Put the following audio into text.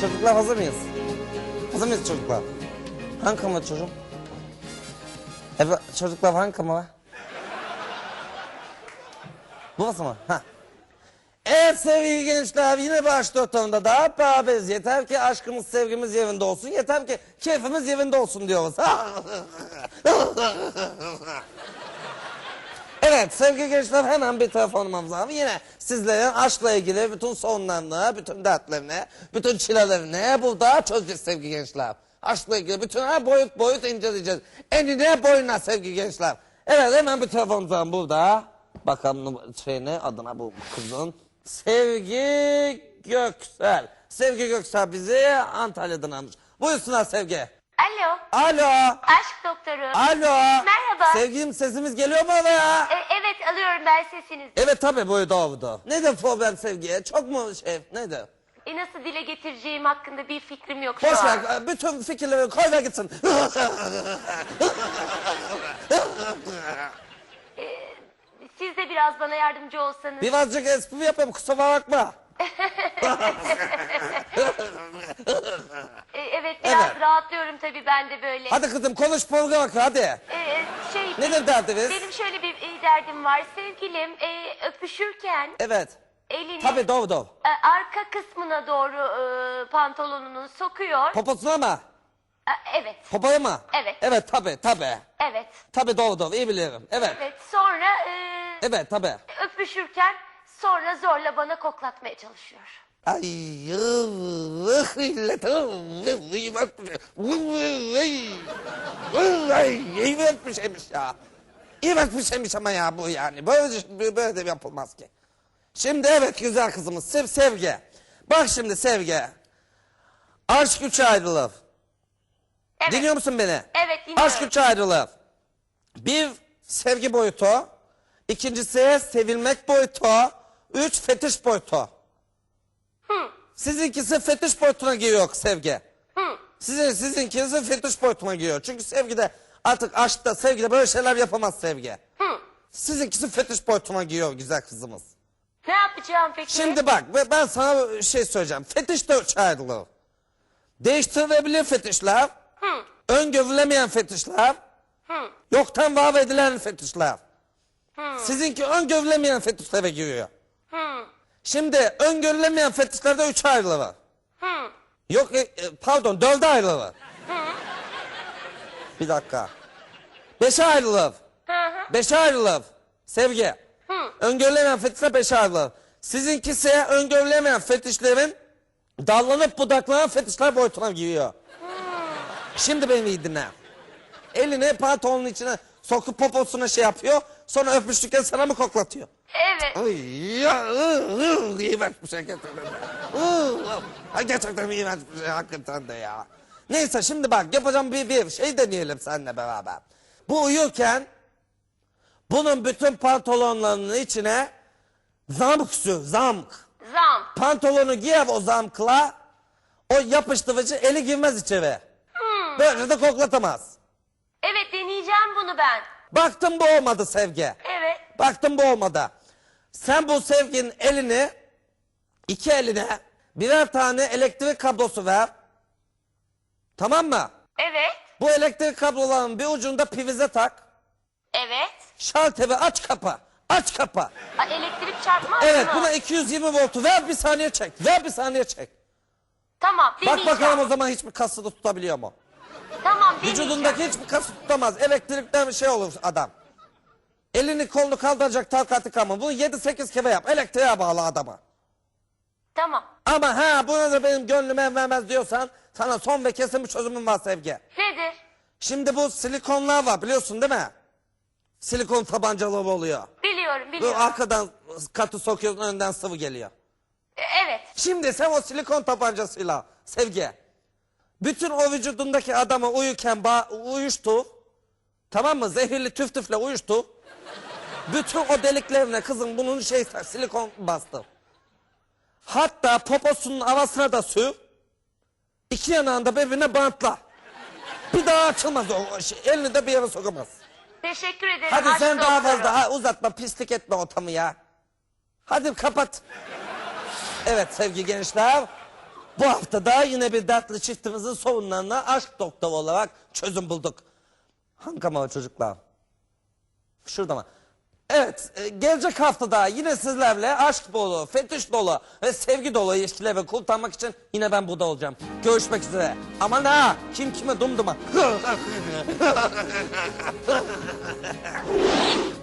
Çocuklar hazır mıyız? Hazır mıyız çocuklar? Hangi kamera çocuğum? Evet çocuklar hangi kamera? Burası mı? Ha. Evet sevgili gençler yine başta ortamında daha beraberiz. Yeter ki aşkımız sevgimiz yerinde olsun. Yeter ki keyfimiz yerinde olsun diyoruz. Evet sevgili gençler hemen bir telefonumuz var. Yine sizlerin aşkla ilgili bütün sorunlarını, bütün dertlerini, bütün çilelerini burada çözeceğiz sevgili gençler. Aşkla ilgili bütün her boyut boyut inceleyeceğiz. Enine boyuna sevgili gençler. Evet hemen bir telefonumuz var burada. Bakalım şeyini adına bu kızın. Sevgi Göksel. Sevgi Göksel bizi Antalya'dan almış. Buyursunlar Sevgi. Alo, Alo. aşk doktoru. Alo. Merhaba. Sevgilim sesimiz geliyor mu oraya? E, evet alıyorum ben sesinizi. Evet tabii buydu oldu. Nedir problem sevgiye? Çok mu şey nedir? E, nasıl dile getireceğim hakkında bir fikrim yok şu Boş an. ver bütün fikirleri koy ver gitsin. Siz de biraz bana yardımcı olsanız. Birazcık espri yapayım kusura bakma. Evet biraz rahatlıyorum tabii ben de böyle. Hadi kızım konuş program bak hadi. E, şey, Nedir derdiniz? Benim şöyle bir e, derdim var. Sevgilim e, öpüşürken Evet. elini Tabii doğru doğru. e, arka kısmına doğru e, pantolonunu sokuyor. Poposuna mı? E, evet, Popoya mı? Evet. Evet tabii tabii. evet, Tabii doğru doğru iyi bilirim. Evet. evet. Sonra e, Evet tabii. öpüşürken sonra zorla bana koklatmaya çalışıyor. Ay yıllık illetim. Bakmış. Ay iyi bakmışmış ya. İyi bakmışmış ama ya bu yani. Böyle, böyle de yapılmaz ki. Şimdi evet güzel kızımız sev, sevgi. Bak şimdi sevgi. Aşk üç ayrılır. Evet. Dinliyor musun beni? Evet, dinliyorum. Aşk üç ayrılır. Bir sevgi boyutu. İkincisi sevilmek boyutu. Üç fetiş boyutu. Sizinkisi fetiş boyutuna giriyor sevgi. Sizin, sizinkisi fetiş boyutuna giriyor. Çünkü sevgide artık aşkta sevgide böyle şeyler yapamaz sevgi. Sizinkisi fetiş boyutuna giriyor güzel kızımız. Ne yapacağım peki? Şimdi bak ben sana bir şey söyleyeceğim. Fetiş de üç ayrılır. Değiştirilebilir fetişler. Öngörülemeyen fetişler. Yoktan var edilen fetişler. Sizinki öngörülemeyen fetişlere giriyor. Şimdi öngörülemeyen fetişlerde üç ayrılır. Yok e, e, pardon dörde ayrılır. Bir dakika. Beşe ayrılır. Beşe ayrılır. Sevgi. Öngörülemeyen fetişler beşe ayrılır. Sizinkisi öngörülemeyen fetişlerin dallanıp budaklanan fetişler boyutuna giriyor. Şimdi beni iyi dinle. Elini pantolonun içine sokup poposuna şey yapıyor. Sonra öpüştükten sana mı koklatıyor? Evet. Ay ya ıı, iğrenç bir şey gerçekten. Iı, Ay gerçekten iğrenç bir şey hakikaten de ya. Neyse şimdi bak yapacağım bir, bir şey deneyelim seninle beraber. Bu uyurken bunun bütün pantolonlarının içine zamk sür zamk. Zam. Pantolonu giyer o zamkla o yapıştırıcı eli girmez içeri. Böyle de koklatamaz. Evet deneyeceğim bunu ben. Baktım bu olmadı sevgi. Evet. Baktım bu olmadı. Sen bu sevginin elini iki eline birer tane elektrik kablosu ver. Tamam mı? Evet. Bu elektrik kablolarının bir ucunda prize tak. Evet. Şalteri aç kapa. Aç kapa. A, elektrik çarpmaz Evet mı? buna 220 voltu ver bir saniye çek. Ver bir saniye çek. Tamam Bak deneyeceğim. bakalım o zaman hiçbir kası da tutabiliyor mu? Tamam deneyeceğim. Vücudundaki hiçbir kası tutamaz. Elektrikten bir şey olur adam. Elini kolunu kaldıracak takati kalmaz. Bunu 7-8 kere yap. Elektriğe bağlı adama. Tamam. Ama ha buna da benim gönlüm el vermez diyorsan sana son ve kesin bir çözümüm var Sevgi. Nedir? Şimdi bu silikonlar var biliyorsun değil mi? Silikon tabancaları oluyor. Biliyorum Bu biliyorum. arkadan katı sokuyorsun önden sıvı geliyor. E, Evet. Şimdi sen o silikon tabancasıyla Sevgi bütün o vücudundaki adamı uyurken ba- uyuştur. Tamam mı? Zehirli tüf tüfle uyuştur. Bütün o deliklerine kızım bunun şey silikon bastı. Hatta poposunun havasına da sür. İki yanağında birbirine bantla. Bir daha açılmaz o şey. Elini de bir yere sokamaz. Teşekkür ederim. Hadi aşk sen daha doktoru. fazla ha, uzatma pislik etme ortamı ya. Hadi kapat. Evet sevgili gençler. Bu haftada yine bir dertli çiftimizin sorunlarına aşk doktoru olarak çözüm bulduk. Hangi kamera çocuklar? Şurada mı? Evet, e, gelecek haftada yine sizlerle aşk dolu, fetiş dolu ve sevgi dolu ilişkileri kurtarmak için yine ben burada olacağım. Görüşmek üzere. Aman ha, kim kime dumduma.